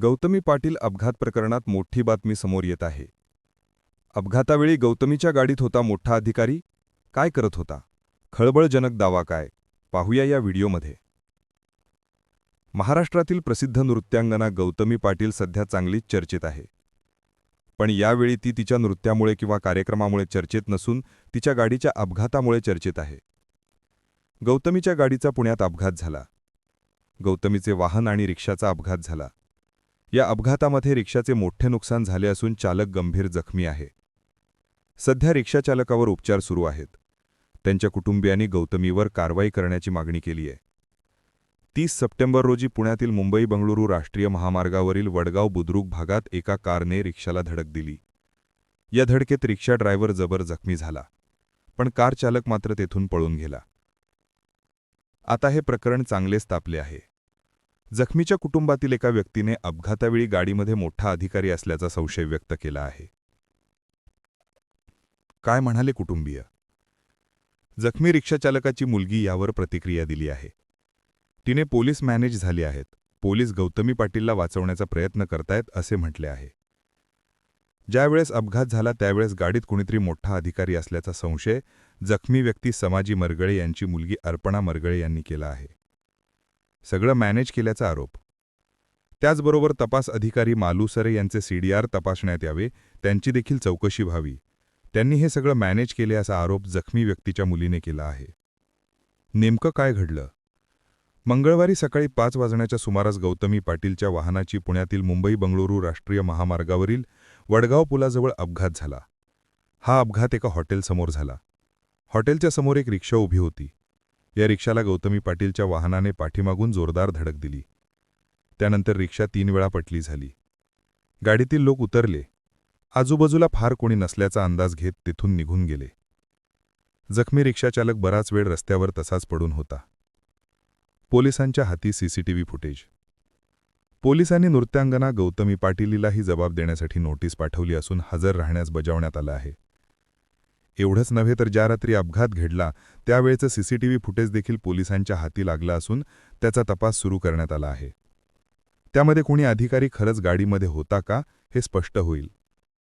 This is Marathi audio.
गौतमी पाटील अपघात प्रकरणात मोठी बातमी समोर येत आहे. अपघातावेळी गौतमीच्या गाडीत होता मोठा अधिकारी. काय करत होता? खळबळजनक दावा काय? पाहूया या व्हिडिओमध्ये. महाराष्ट्रातील प्रसिद्ध नृत्यांगना गौतमी पाटील सध्या चांगलीच चर्चेत आहे. पण यावेळी ती तिच्या नृत्यामुळे किंवा कार्यक्रमामुळे चर्चेत नसून तिच्या गाडीच्या अपघातामुळे चर्चेत आहे. गौतमीच्या गाडीचा पुण्यात अपघात झाला. गौतमीचे वाहन आणि रिक्षाचा अपघात झाला. या अपघातामध्ये रिक्षाचे मोठे नुकसान झाले असून चालक गंभीर जखमी आहे. सध्या रिक्षाचालकावर उपचार सुरू आहेत. त्यांच्या कुटुंबियांनी गौतमीवर कारवाई करण्याची मागणी केली आहे. तीस सप्टेंबर रोजी पुण्यातील मुंबई बंगळुरू राष्ट्रीय महामार्गावरील वडगाव बुद्रुक भागात एका कारने रिक्षाला धडक दिली. या धडकेत रिक्षा ड्रायव्हर जबर जखमी झाला पण कार चालक मात्र तेथून पळून गेला. आता हे प्रकरण चांगलेच तापले आहे. जखमीच्या कुटुंबातील एका व्यक्तीने अपघातावेळी गाडीमध्ये मोठा अधिकारी असल्याचा संशय व्यक्त केला आहे. काय म्हणाले कुटुंबीय? जखमी रिक्षाचालकाची मुलगी यावर प्रतिक्रिया दिली आहे. तिने पोलीस मॅनेज झाली आहेत. पोलीस गौतमी पाटीलला वाचवण्याचा प्रयत्न करतायत असे म्हटले आहे. ज्यावेळेस अपघात झाला त्यावेळेस गाडीत कुणीतरी मोठा अधिकारी असल्याचा संशय जखमी व्यक्ती समाजी मरगळे यांची मुलगी अर्पणा मरगळे यांनी केला आहे. सगळं मॅनेज केल्याचा आरोप. त्याचबरोबर तपास अधिकारी मालुसरे यांचे सीडीआर तपासण्यात यावे त्यांची देखील चौकशी व्हावी. त्यांनी हे सगळं मॅनेज केले असा आरोप जखमी व्यक्तीच्या मुलीने केला आहे. नेमकं काय घडलं? मंगळवारी सकाळी पाच वाजण्याच्या सुमारास गौतमी पाटीलच्या वाहनाची पुण्यातील मुंबई बंगळुरू राष्ट्रीय महामार्गावरील वडगाव पुलाजवळ अपघात झाला. हा अपघात एका हॉटेलसमोर झाला. हॉटेलच्या समोर एक रिक्षा उभी होती. या रिक्षाला गौतमी पाटीलच्या वाहनाने पाठीमागून जोरदार धडक दिली. त्यानंतर रिक्षा तीन वेळा पटली झाली. गाडीतील लोक उतरले. आजूबाजूला फार कोणी नसल्याचा अंदाज घेत तिथून निघून गेले. जखमी रिक्षाचालक बराच वेळ रस्त्यावर तसाच पडून होता. पोलिसांच्या हाती सीसीटीव्ही फुटेज. पोलिसांनी नृत्यांगना गौतमी पाटीलीलाही जबाब देण्यासाठी नोटीस पाठवली असून हजर राहण्यास बजावण्यात आलं आहे. एवढंच नव्हे तर ज्या रात्री अपघात घडला त्यावेळेचं सीसीटीव्ही फुटेज देखील पोलिसांच्या हाती लागलं असून त्याचा तपास सुरू करण्यात आला आहे. त्यामध्ये कोणी अधिकारी खरंच गाडीमध्ये होता का हे स्पष्ट होईल.